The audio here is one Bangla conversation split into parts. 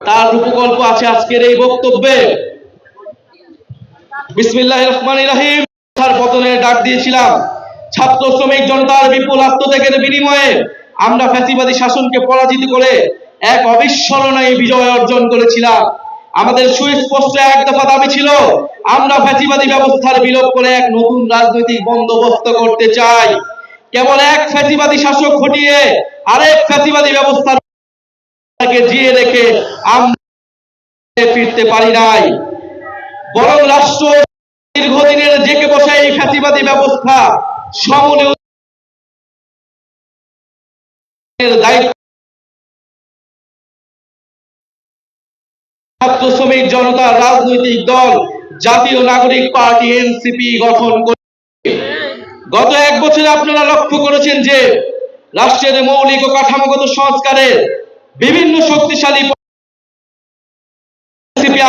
তার রূপকল্প আছে আজকের এই বক্তব্যে। বিসমিল্লাহ রহমান রাহিম। তার পতনের ডাক দিয়েছিলাম। ছাত্র শ্রমিক জনতার বিপুল আত্মত্যাগের বিনিময়ে আমরা ফ্যাসিবাদী শাসনকে পরাজিত করে এক অবিস্মরণীয় বিজয় অর্জন করেছিলাম। আমাদের সুস্পষ্ট এক দফা দাবি ছিল, আমরা ফ্যাসিবাদী ব্যবস্থার বিলোপ করে এক নতুন রাজনৈতিক বন্দোবস্ত করতে চাই। কেবল এক ফ্যাসিবাদী শাসক ঘটিয়ে আরেক ফ্যাসিবাদী ব্যবস্থার তাকে জিয়ে রেখে আমরা ফিরতে পারি নাই। বরং রাষ্ট্র দীর্ঘদিনের জেকে বসা এই ফ্যাসিবাদী ব্যবস্থা সমূলে দায়িত্ব ছাত্র শ্রমিক জনতা, রাজনৈতিক দল, জাতীয় নাগরিক পার্টি, এনসিপি গঠন করে। গত এক বছরে আপনারা লক্ষ্য করেছেন যে রাষ্ট্রের মৌলিক ও কাঠামোগত সংস্কারের বিভিন্ন শক্তিশালী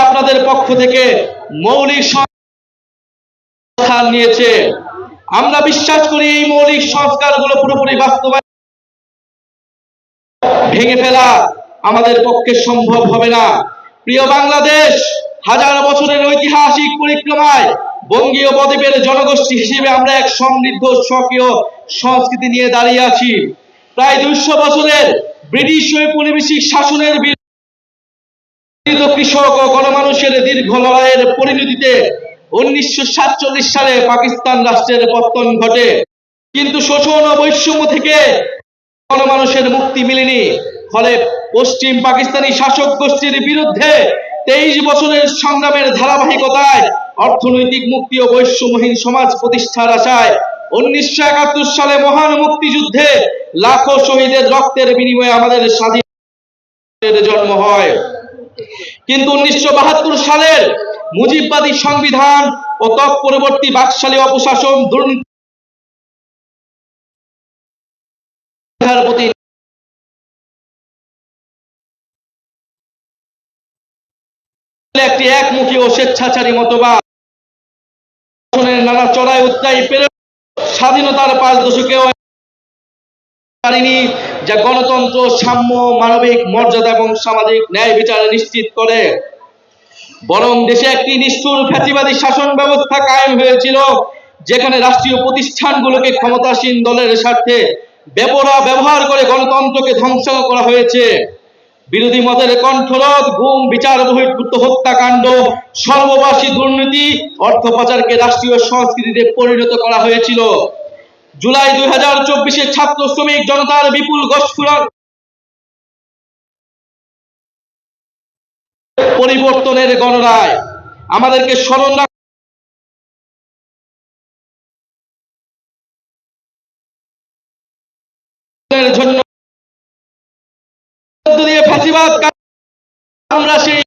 আপনাদের পক্ষ থেকে মৌলিক সংস্কার নিয়েছে। আমরা বিশ্বাস করি এই মৌলিক সংস্কারগুলো পুরোপুরি বাস্তবায়ন ভেঙে ফেলা আমাদের পক্ষে সম্ভব হবে না। প্রিয় বাংলাদেশ, হাজার বছরের ঐতিহাসিক পরিক্রমায় বঙ্গীয় বদ্বীপের জনগোষ্ঠী হিসেবে আমরা এক সমৃদ্ধ স্বকীয় সংস্কৃতি নিয়ে দাঁড়িয়ে আছি। প্রায় দুইশো বছরের ব্রিটিশ ঔপনিবেশিক শাসনের কৃষক ও গণমানুষের দীর্ঘ লড়াইয়ের পরিণতিতে উনিশশো সাতচল্লিশ সালে পাকিস্তান রাষ্ট্রের পতন ঘটে। কিন্তু শোষণ ও বৈষম্য থেকে গণমানুষের মুক্তি মিলেনি। ফলে পশ্চিম পাকিস্তানি শাসক গোষ্ঠীর বিরুদ্ধে তেইশ বছরের সংগ্রামের ধারাবাহিকতায় অর্থনৈতিক মুক্তি ও বৈষম্যহীন সমাজ প্রতিষ্ঠার আশায় উনিশশো একাত্তর সালে মহান মুক্তিযুদ্ধে লাখো শহীদের রক্তের বিনিময়ে আমাদের স্বাধীন জন্ম হয়। কিন্তু উনিশশো বাহাত্তর সালের মুজিববাদী সংবিধান ও তৎ পরবর্তী বাকশালী অপশাসন দুর্নীতি একটি একমুখী ও স্বেচ্ছাচারী মতবাদ। নানা চড়াই উত্তাই পেরে স্বাধীনতার পাঁচ দশকেও পারেনি যা গণতন্ত্র, সাম্য, মানবিক মর্যাদা এবং সামাজিক ন্যায় বিচার নিশ্চিত করে। বরং দেশে একটি নিষ্ঠুর ফ্যাসিবাদী শাসন ব্যবস্থা কায়েম হয়েছিল, যেখানে রাষ্ট্রীয় প্রতিষ্ঠানগুলোকে ক্ষমতাসীন দলের স্বার্থে বেপরা ব্যবহার করে গণতন্ত্রকে ধ্বংস করা হয়েছে। বিরোধী মতের কণ্ঠরোধ গুম বিচার, বহির্ভূত হত্যাকাণ্ড, সর্ববাসী দুর্নীতি, অর্থ পাচারকে রাষ্ট্রীয় সংস্কৃতিতে পরিণত করা হয়েছিল। জুলাই দুই হাজার চব্বিশে ছাত্র শ্রমিক জনতার বিপুল গোষ্ঠীর পরিবর্তনের গণরায়। আমাদেরকে স্মরণ জন্য আমরা সেই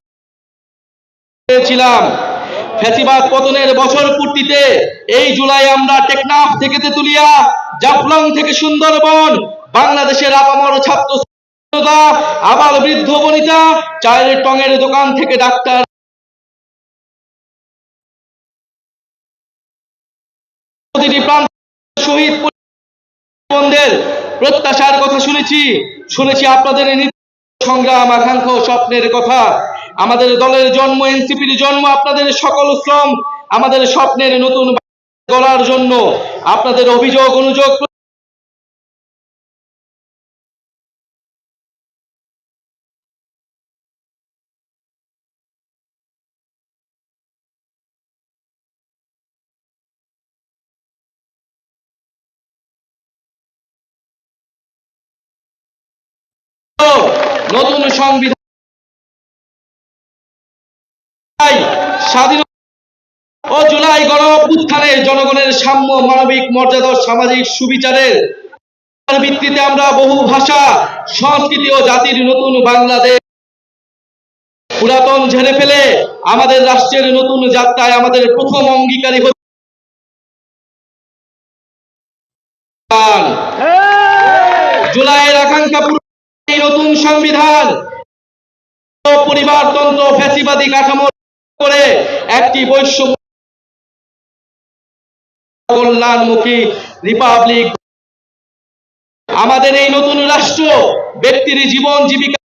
ছিলাম। ফ্যাসিবাদ পতনের বছর পূর্তিতে এই জুলাই আমরা টেকনাফ থেকে তেতুলিয়া, জাফলং থেকে সুন্দরবন, বাংলাদেশের আপামর ছাত্র আবার বৃদ্ধ বনিতা, চায়ের টঙের দোকান থেকে ডাক্তার প্রত্যাশার কথা শুনেছি। শুনেছি আপনাদের সংগ্রাম, আকাঙ্ক্ষা স্বপ্নের কথা। আমাদের দলের জন্ম, এনসিপির জন্ম, আপনাদের সকল শ্রম, আমাদের স্বপ্নের নতুন গড়ার জন্য আপনাদের অভিযোগ, অনুযোগ নতুন সংবিধান স্বাধীন ও জুলাই গণ অভ্যুত্থানে জনগণের সাম্য, মানবিক মর্যাদা সামাজিক সুবিচারের ভিত্তিতে আমরা বহু ভাষা, সংস্কৃতি ও জাতির নতুন বাংলাদেশ পুরাতন ঝেড়ে ফেলে আমাদের রাষ্ট্রের নতুন যাত্রায় আমাদের প্রথম অঙ্গীকারী জুলাইয়ের আকাঙ্ক্ষা নতুন সংবিধান পরিবারতন্ত্র ফ্যাসিবাদী কাঠামো করে একটি বৈষম্য কল্যাণমুখী রিপাবলিক আমাদের এই নতুন রাষ্ট্র ব্যক্তির জীবন জীবিকা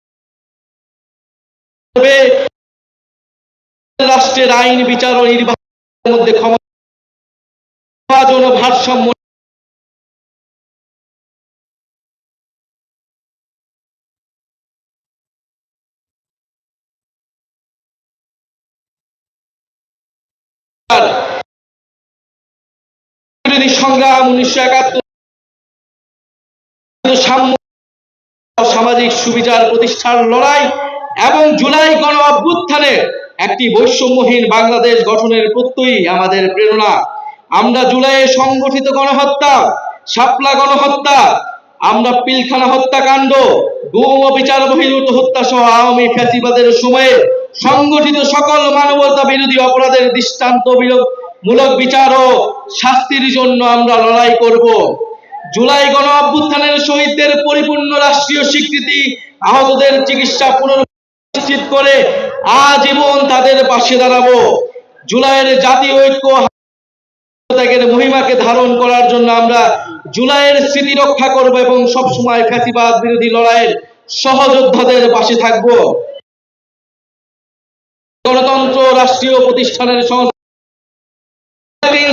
রাষ্ট্রের আইন, বিচার ও নির্বাচনের মধ্যে ক্ষমতা ভারসাম্য বিরোধী সংগ্রাম উনিশশো একাত্তর সামাজিক সুবিচার প্রতিষ্ঠার লড়াই এবং জুলাই গণ অভ্যুত্থানে একটি বৈষম্যহীন বাংলাদেশ গঠনের প্রত্যয়ই আমাদের প্রেরণা। আমরা জুলাইয়ে সংগঠিত গণহত্যা, শাপলা গণহত্যা, আমরা পিলখানা হত্যাকাণ্ড, গুম বিচার বহির্ভূত হত্যা সহ আওয়ামী ফ্যাসিবাদের সময়ে সংগঠিত সকল মানবতা বিরোধী অপরাধের দৃষ্টান্ত মূলক বিচার ও শাস্তির জন্য আমরা লড়াই করব। জুলাই গণ অভ্যুত্থানের শহীদদের পরিপূর্ণ রাষ্ট্রীয় স্বীকৃতি আহতদের চিকিৎসা পুনর্নিশ্চিত করে আজীবন তাদের পাশে দাঁড়াবো। জুলাইয়ের জাতীয় ঐক্য ত্যাগের মহিমাকে ধারণ করার জন্য আমরা জুলাইয়ের স্মৃতি রক্ষা করব এবং সবসময় ফ্যাসিবাদ বিরোধী লড়াইয়ের সহযোদ্ধাদের পাশে থাকব। গণতন্ত্র রাষ্ট্রীয় প্রতিষ্ঠানের সংস্কার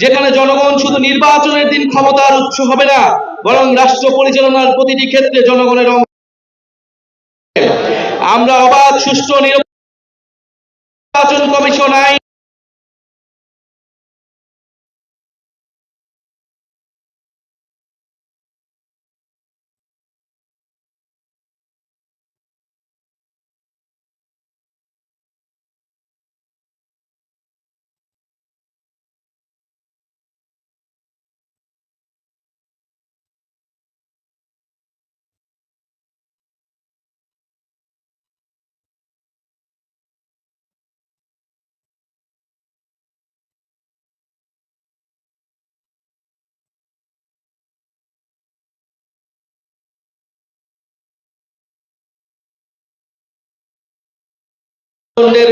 যেখানে জনগণ শুধু নির্বাচনের দিন ক্ষমতার উৎস হবে না, বরং রাষ্ট্র পরিচালনার প্রতিটি ক্ষেত্রে জনগণের অংশ। আমরা অবাধ, সুষ্ঠু নির্বাচন কমিশন, আইন এর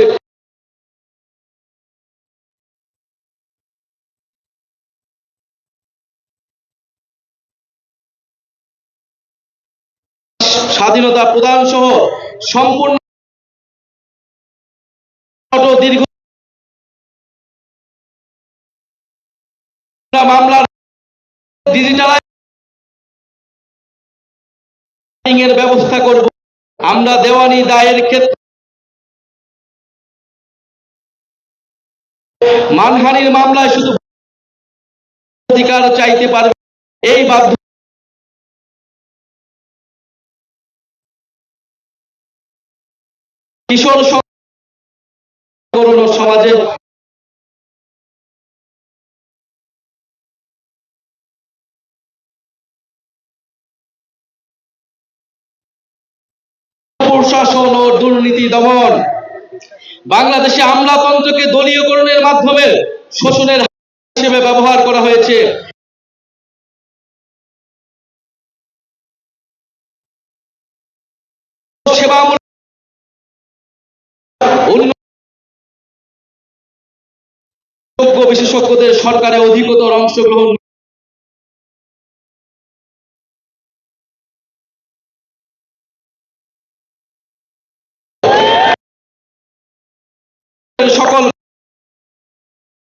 স্বাধীনতা প্রদান সহ সম্পূর্ণ দীর্ঘ মামলার ডিজিটালাইজিং এর ব্যবস্থা করব। আমরা দেওয়ানি দায়ের ক্ষেত্রে মানহানির মামলায় শুধু অধিকার চাইতে পারবে এই বাধ্য কিশোর সমাজে প্রশাসন ও দুর্নীতি দমন। বাংলাদেশে আমলাতন্ত্রকে দলীয়করণের মাধ্যমে শোষণের হিসেবে ব্যবহার করা হয়েছে। বিশেষজ্ঞদের সরকারে অধিকতর অংশগ্রহণ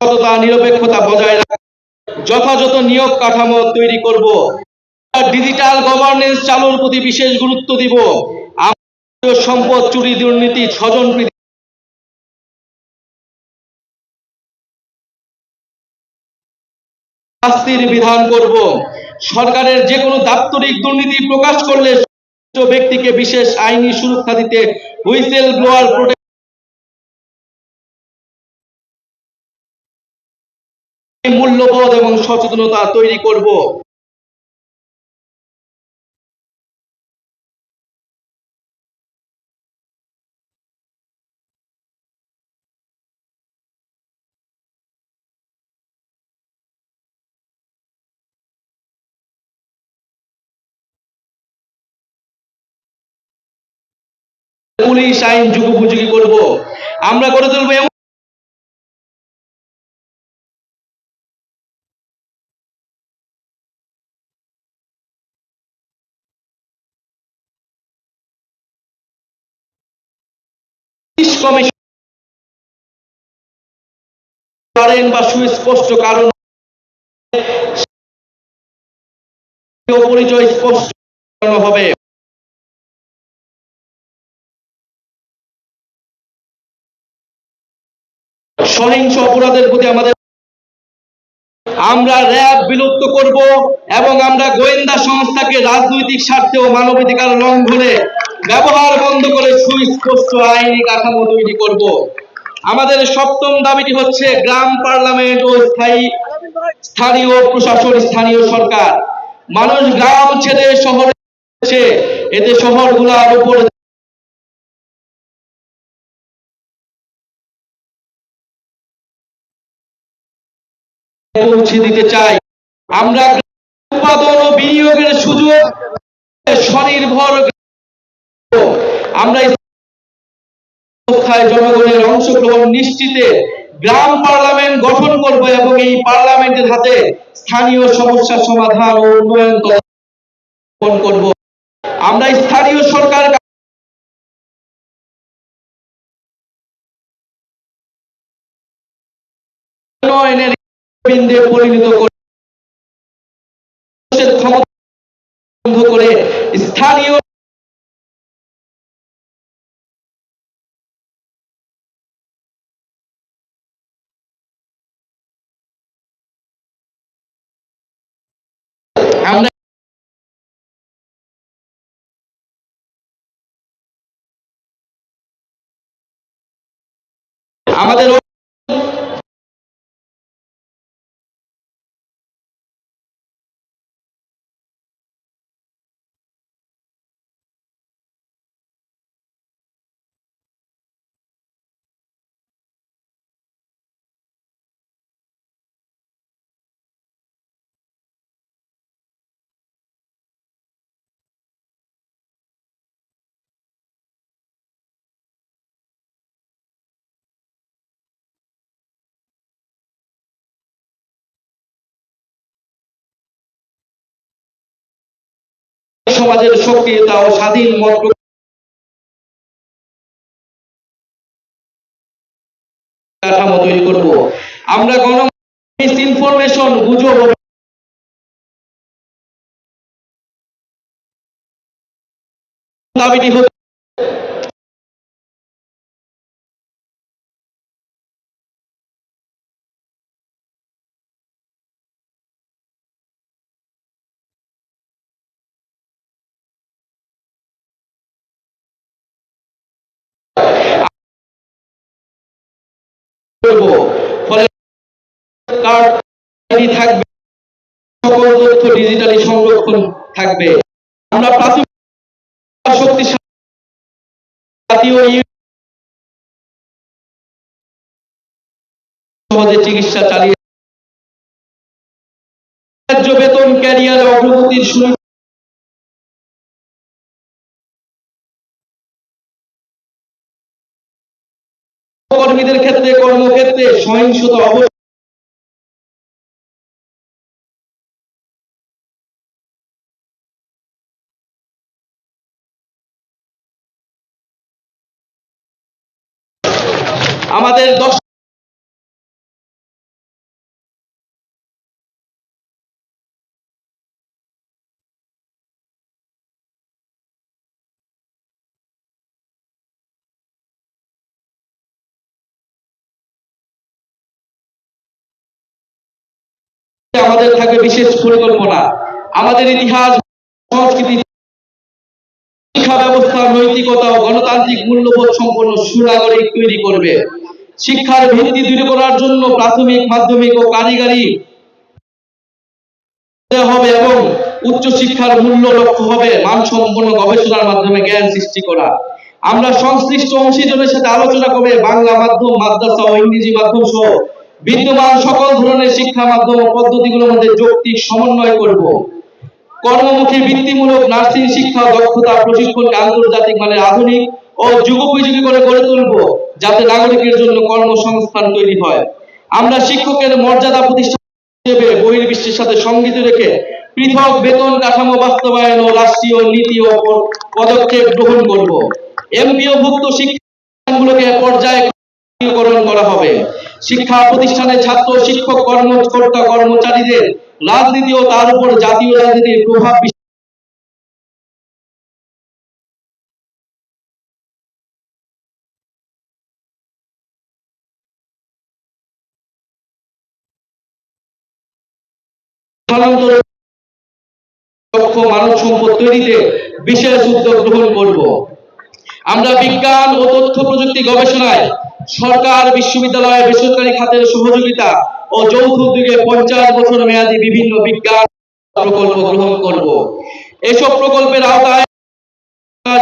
সততা, নিরপেক্ষতা বজায় যথাযথ নিয়োগ কাঠামো তৈরি করব। ডিজিটাল গভর্নেন্স চালুর প্রতি বিশেষ গুরুত্ব দিব। সম্পদ, চুরি, দুর্নীতি, স্বজন শাস্তির বিধান করব। সরকারের যে কোনো দাপ্তরিক দুর্নীতি প্রকাশ করলে ব্যক্তিকে বিশেষ আইনি সুরক্ষা দিতে হুইসেল ব্লোয়ার মূল্যবোধ এবং সচেতনতা তৈরি করব। পুলিশ আইন যুগোপযোগী করব। আমরা করে তুলবো এমন পারেন বা সুস্পষ্ট কারণ পরিচয় স্পষ্ট হবে। সহিংস অপরাধের প্রতি আমাদের আমরা র্যাব বিলুপ্ত করব এবং আমরা গোয়েন্দা সংস্থাকে রাজনৈতিক স্বার্থে ও মানবাধিকার লঙ্ঘনে ব্যবহার বন্ধ করে সুস্পষ্ট আইনি কাঠামো তৈরি করব আমাদের সপ্তম দাবিটি হচ্ছে গ্রাম, পার্লামেন্ট ও স্থায়ী স্থানীয় প্রশাসন, স্থানীয় সরকার মানুষ গ্রাম ছেড়ে শহরে। এতে শহরগুলোর উপর পৌঁছে দিতে চাই। আমরা উৎপাদন ও বিনিয়োগের সুযোগ স্বনির্ভর আমরা জনগণের অংশগ্রহণ নিশ্চিতে গ্রাম পার্লামেন্ট গঠন করব এবং এই পার্লামেন্টের হাতে স্থানীয় সমস্যা সমাধান ও উন্নয়ন করব। আমরা স্থানীয় সরকার উন্নয়নের বিন্দে পরিণত করে ক্ষমতা বন্ধ করে স্থানীয় আমাদের সমাজের সক্রিয়তা ও স্বাধীন মত কাঠামো তৈরি করব। আমরা গণ ইনফরমেশন গুজব দাবিটি হচ্ছে করব ফলে কার্ড আইডি থাকবে, সকল তথ্য ডিজিটালি সংরক্ষণ থাকবে। আমরা চিকিৎসা চালিয়ে বেতন, ক্যারিয়ার অগ্রগতির কর্মীদের ক্ষেত্রে, কর্মক্ষেত্রে সহিংসতা অবশ্যই আমাদের দশ আমাদের থাকবে বিশেষ পরিকল্পনা। আমাদের ইতিহাস, সংস্কৃতি শিক্ষা ব্যবস্থা নৈতিকতা ও গণতান্ত্রিক মূল্যবোধ সম্পন্ন সুনাগরিক তৈরি করবে। শিক্ষার ভিত্তি তৈরি করার জন্য প্রাথমিক, মাধ্যমিক ও কারিগরি হবে এবং উচ্চ শিক্ষার মূল্য লক্ষ্য হবে মানসম্পন্ন গবেষণার মাধ্যমে জ্ঞান সৃষ্টি করা। আমরা সংশ্লিষ্ট অংশীজনের সাথে আলোচনা করে বাংলা মাধ্যম, মাদ্রাসা ও ইংরেজি মাধ্যম সহ বিদ্যমান সকল ধরনের শিক্ষা মাধ্যম ও পদ্ধতিগুলোর মধ্যে যৌক্তিক সমন্বয় করব। কর্মমুখী বৃত্তিমূলক নার্সিং শিক্ষা দক্ষতা প্রশিক্ষণকে আন্তর্জাতিক মানের আধুনিক ও যুগোপযোগী করে গড়ে তুলব, যাতে নাগরিকের জন্য কর্মসংস্থান তৈরি হয়। আমরা শিক্ষকের মর্যাদা প্রতিষ্ঠা হিসেবে বহির্বিশ্বের সাথে সংগীত রেখে পৃথক বেতন কাঠামো বাস্তবায়ন ও রাষ্ট্রীয় নীতি ও পদক্ষেপ গ্রহণ করব। এমপিও ভুক্ত শিক্ষাগুলোকে পর্যায়করণ করা হবে। শিক্ষা প্রতিষ্ঠানের ছাত্র, শিক্ষক, কর্মকর্তা, কর্মচারীদের রাজনীতি ও তার উপর জাতীয় রাজনীতির প্রভাব তৈরিতে বিশেষ উদ্যোগ গ্রহণ করব। আমরা বিজ্ঞান ও তথ্য প্রযুক্তি গবেষণায় সরকার বিশ্ববিদ্যালয় বেসরকারি খাতের সহযোগিতা ও যৌথ উদ্যোগে পঞ্চাশ বছর মেয়াদী বিভিন্ন বিজ্ঞান প্রকল্প গ্রহণ করব। এসব প্রকল্পের আওতায়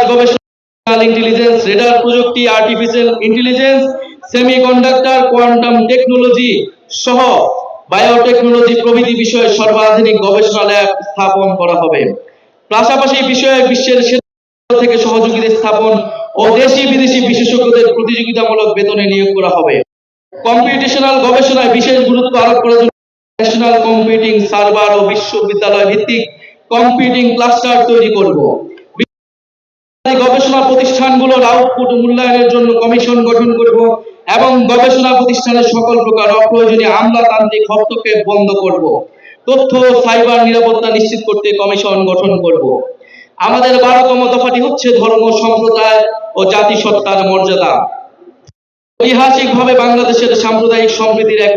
গবেষণা ইন্টেলিজেন্স রেডার প্রযুক্তি আর্টিফিশিয়াল ইন্টেলিজেন্স কোয়ান্টাম টেকনোলজি সহ বায়োটেকনোলজি প্রভৃতি বিষয়ে সর্বাধুনিক গবেষণা ল্যাব স্থাপন করা হবে। পাশাপাশি বিষয়ে বিশ্বের থেকে সহযোগীদের স্থাপন ও দেশি বিদেশি বিশেষজ্ঞদের প্রতিযোগিতামূলক বেতনে নিয়োগ করা হবে। কম্পিউটেশনাল গবেষণায় বিশেষ গুরুত্ব আরোপ জন্য ন্যাশনাল কম্পিউটিং সার্ভার ও বিশ্ববিদ্যালয় ভিত্তিক কম্পিউটিং ক্লাস্টার তৈরি করব। গবেষণা প্রতিষ্ঠানগুলোর আউটপুট মূল্যায়নের জন্য কমিশন গঠন করব এবং গবেষণা প্রতিষ্ঠানের সকল প্রকার অপ্রয়োজনীয় আমলাতান্ত্রিক হস্তক্ষেপ বন্ধ করব। তথ্য সাইবার নিরাপত্তা নিশ্চিত করতে কমিশন গঠন করব। আমাদের বারোতম দফাটি হচ্ছে ধর্ম, সম্প্রদায় ও জাতিসত্তার মর্যাদা। ঐতিহাসিকভাবে বাংলাদেশের সাম্প্রদায়িক সম্প্রীতির এক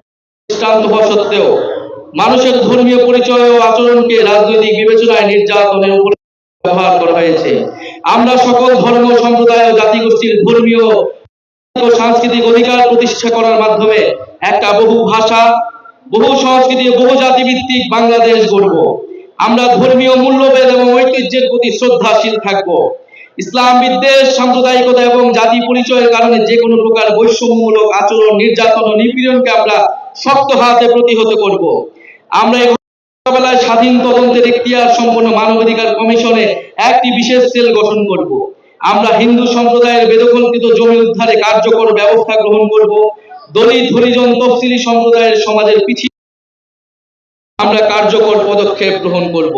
দৃষ্টান্ত হওয়া সত্ত্বেও মানুষের ধর্মীয় পরিচয় ও আচরণকে রাজনৈতিক বিবেচনায় নির্যাতনের উপর ব্যবহার করা হয়েছে। আমরা সকল ধর্ম, সম্প্রদায় ও জাতিগোষ্ঠীর ধর্মীয় ও সাংস্কৃতিক অধিকার প্রতিষ্ঠা করার মাধ্যমে একটা বহু ভাষা, বহু সংস্কৃতি বহু জাতি ভিত্তিক বাংলাদেশ গড়ব। আমরা ধর্মীয় মূল্যবোধ এবং ঐতিহ্যের প্রতি শ্রদ্ধাশীল থাকব। ইসলাম বিদ্বেষ, সাম্প্রদায়িকতা এবং জাতি পরিচয়ের কারণে যে কোনো প্রকার বৈষম্যমূলক আচরণ, নির্যাতন ও নিপীড়নকে আমরা শক্ত হাতে প্রতিহত করব। আমরা মোকাবেলায় স্বাধীন তদন্তের এখতিয়ার সম্পন্ন মানবাধিকার কমিশনে একটি বিশেষ সেল গঠন করব। আমরা হিন্দু সম্প্রদায়ের বেদখলকৃত জমি উদ্ধারে কার্যকর ব্যবস্থা গ্রহণ করব। দলিত, হরিজন, তফসিলি সম্প্রদায়ের সমাজের পিছিয়ে আমরা কার্যকর পদক্ষেপ গ্রহণ করব।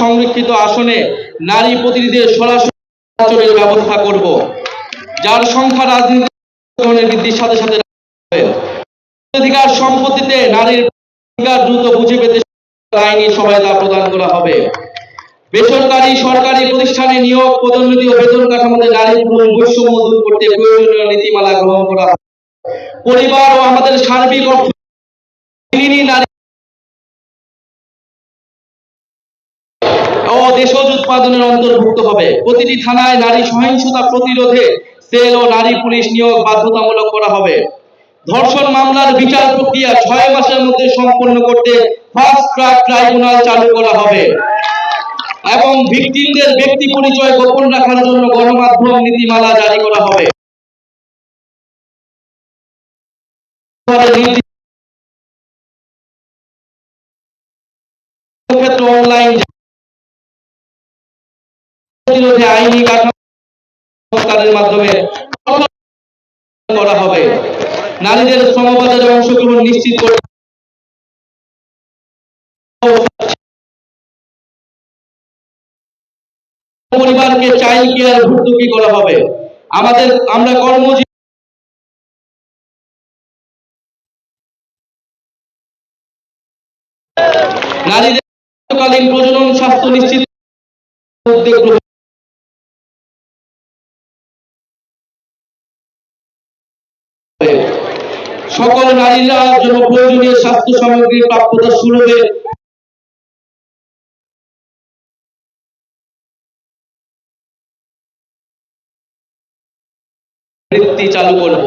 সংরক্ষিত আসনে নারী প্রতিনিধিদের সরাসরি ব্যবস্থা করব, যার সংখ্যা রাজনীতি বৃদ্ধির সাথে সাথে অধিকার সম্পত্তিতে নারীর অধিকার দ্রুত বুঝে পেতে আইনি সহায়তা প্রদান করা হবে। বেসরকারি, সরকারি প্রতিষ্ঠানে নিয়োগ, পদোন্নতি ও বেতন কাঠামোতে নারী বৈষম্য দূর করতে প্রয়োজনীয় নীতিমালা গ্রহণ করা পরিবার ও আমাদের সার্বিক অর্থ দেশজ উৎপাদনের অন্তর্ভুক্ত হবে। প্রতিটি থানায় নারী সহিংসতা প্রতিরোধে সেল ও নারী পুলিশ নিয়োগ বাধ্যতামূলক করা হবে। ধর্ষণ মামলার বিচার প্রক্রিয়া ছয় মাসের মধ্যে সম্পন্ন করতে ফাস্ট ট্রাইব্যুনাল চালু করা হবে। এবং ভিকটিমদের ব্যক্তি পরিচয় গোপন রাখার জন্য গণমাধ্যম নীতিমালা জারি করা হবে। করা হবে। নারীদের শ্রমবাজারে অংশগ্রহণ নিশ্চিত করে পরিবারকে চাইল্ড কেয়ার ভর্তুকি করা হবে। আমাদের, আমরা কর্মজীবী প্রজনন স্বাস্থ্য নিশ্চিত উদ্যোগ সকল নারীরা জন্য প্রয়োজনীয় স্বাস্থ্য সামগ্রী প্রাপ্যতা সুলভে বৃত্তি চালু করব।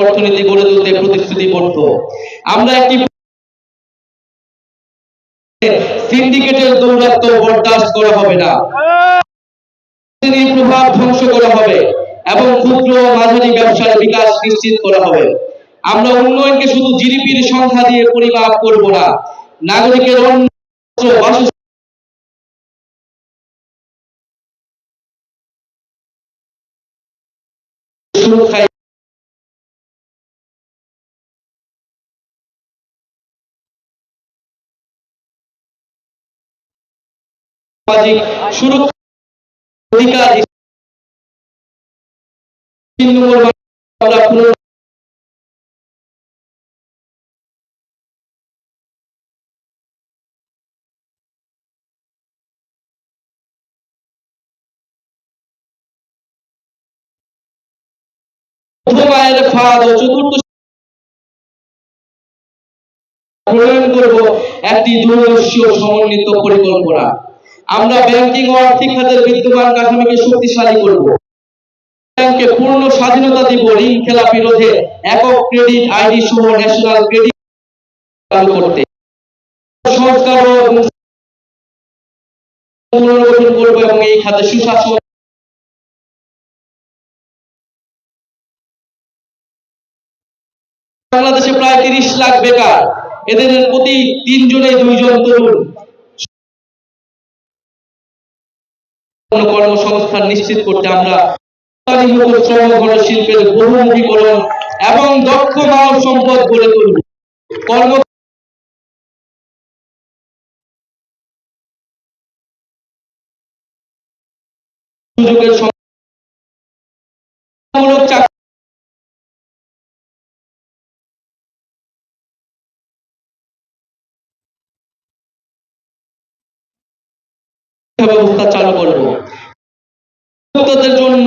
অর্থনীতি গড়ে তুলতে প্রতিশ্রুতিবদ্ধ আমরা একটি সিন্ডিকেটের দৌরাত্ম বরদাস্ত করা হবে না। প্রভাব ধ্বংস করা হবে এবং ক্ষুদ্র মাঝারি ব্যবসার বিকাশ নিশ্চিত করা হবে। আমরা উন্নয়নকে শুধু জিডিপির সংখ্যা দিয়ে পরিমাপ করব না, নাগরিকের বাসস্থান সুরক্ষায় সামাজিক সুরক্ষা অধিকার চতুর্থ একটি দূরদর্শী সমন্বিত পরিকল্পনা। আমরা ব্যাংকিং ও আর্থিক খাতের বিদ্যমান কাঠামোকে শক্তিশালী করব। ব্যাংককে পূর্ণ স্বাধীনতা দিব ঋণ খেলাপি রোধে একক ক্রেডিট আইডি সহ ন্যাশনাল ক্রেডিট চালু করতে। সংস্কার ও পুনর্গঠন করব এবং এই খাতে সুশাসন বাংলাদেশে প্রায় তিরিশ লাখ বেকার। এদের প্রতি তিনজনে দুইজন তরুণ। কর্মসংস্থান নিশ্চিত করতে আমরা শিল্পের বহুমুখীকরণ এবং দক্ষ মানব সম্পদ গড়ে তুলব। কর্ম সুযোগের সম- মূলক চাকরি ব্যবস্থা চালু করব উদ্যোক্তাদের জন্য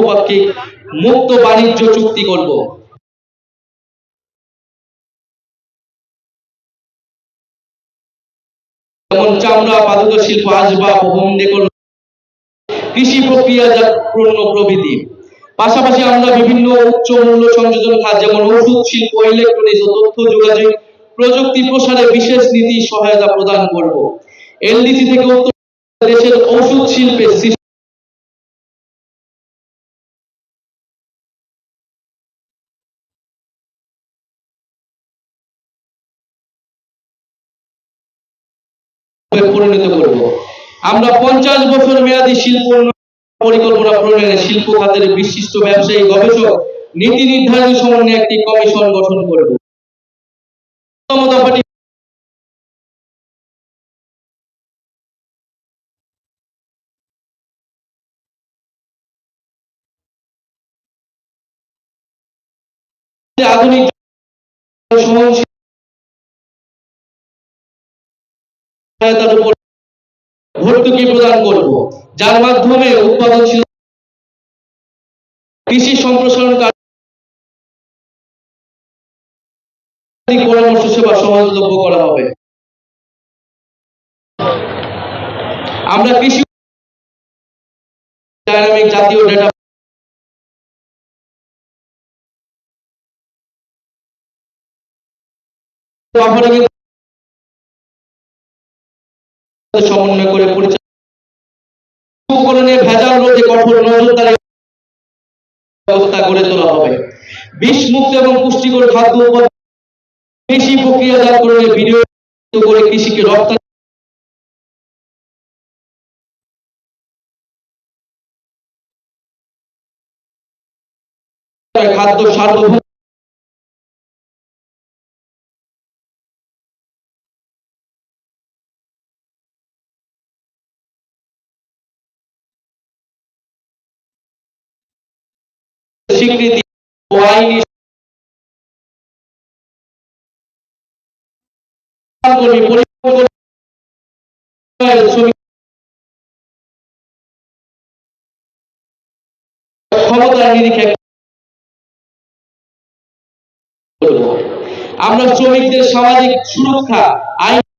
বহুপাক্ষিক মুক্ত বাণিজ্য চুক্তি করব। যেমন চামড়া পাদুক শিল্প আসবাব হোম ডেকোর, কৃষি প্রভৃতি। পাশাপাশি আমরা বিভিন্ন উচ্চ মূল্য সংযোজন খাত যেমন ওষুধ, শিল্প ইলেকট্রনিক্স ও তথ্য যোগাযোগ, প্রযুক্তি প্রসারে বিশেষ নীতি সহায়তা প্রদান করব। এলডিসি থেকে দেশের ওষুধ শিল্পে সৃষ্টি পরিণত করব আমরা পঞ্চাশ বছর মেয়াদী শিল্প পরিকল্পনা প্রণয়নে শিল্প খাতের বিশিষ্ট ব্যবসায়ী, গবেষক, নীতি নির্ধারণী সমন্বয়ে একটি কমিশন গঠন করব। আধুনিক সহনশীল ভর্তুকি প্রদান করব। যার মাধ্যমে উৎপাদনশীল কৃষি সম্প্রসারণ পরামর্শ সেবা সহজলভ্য করা হবে। আমরা কৃষি ডাইনামিক জাতীয় ডেটা সমন্বয় করে পরিচালনা ভেজাল রোধে কঠোর নজরদারি ব্যবস্থা গড়ে তোলা হবে। এবং পুষ্টিকর খাদ্য কৃষি করে কৃষিকে রপ্তানি খাদ্য সার্বভৌম স্বীকৃতি ও আইনি আমরা শ্রমিকদের সামাজিক সুরক্ষা আইন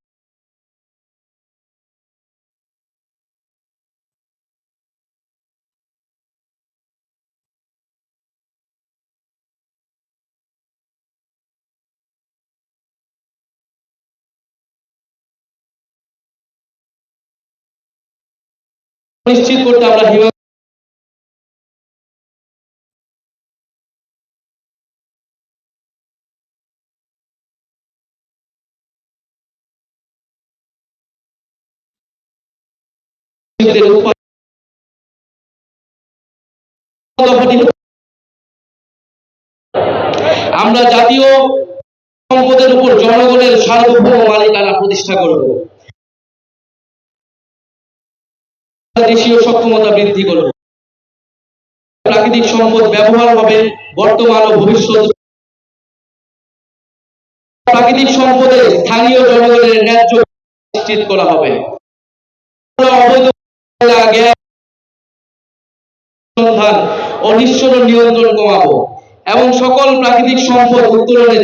নিশ্চিত করতে আমরা আমরা জাতীয় সম্পদের উপর জনগণের সার্বভৌম মালিকানা প্রতিষ্ঠা করব। দেশীয় সক্ষমতা বৃদ্ধি করব প্রাকৃতিক সম্পদ ব্যবহার হবে বর্তমান ও ভবিষ্যৎ প্রাকৃতিক সম্পদে স্থানীয় জনগণের ন্যায্য নিশ্চিত করা হবে। অবৈধ গ্যাস সন্ধান ও নিঃসরণ নিয়ন্ত্রণ কমাবো এবং সকল প্রাকৃতিক সম্পদ উত্তোলনে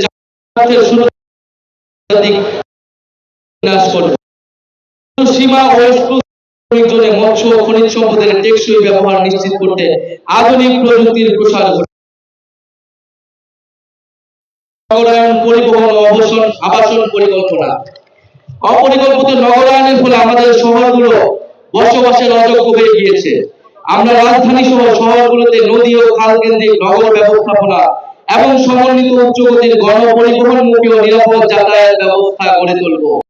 সীমা ও exclusive জোনে মৎস্য খনিজ সম্পদের টেকসই ব্যবহার নিশ্চিত করতে আধুনিক প্রযুক্তির প্রসার। নগরায়ন পরিবহন ও আবাসন পরিকল্পনা। অপরিকল্পিত নগরায়নের ফলে আমাদের শহরগুলো বসবাসের অযোগ্য হয়ে গিয়েছে। আমরা রাজধানী সহ শহরগুলোতে নদী ও খাল কেন্দ্রিক নগর ব্যবস্থাপনা এবং সমন্বিত উচ্চগতির গণপরিবহনমুখী ও নিরাপদ যাতায়াত ব্যবস্থা গড়ে তুলব।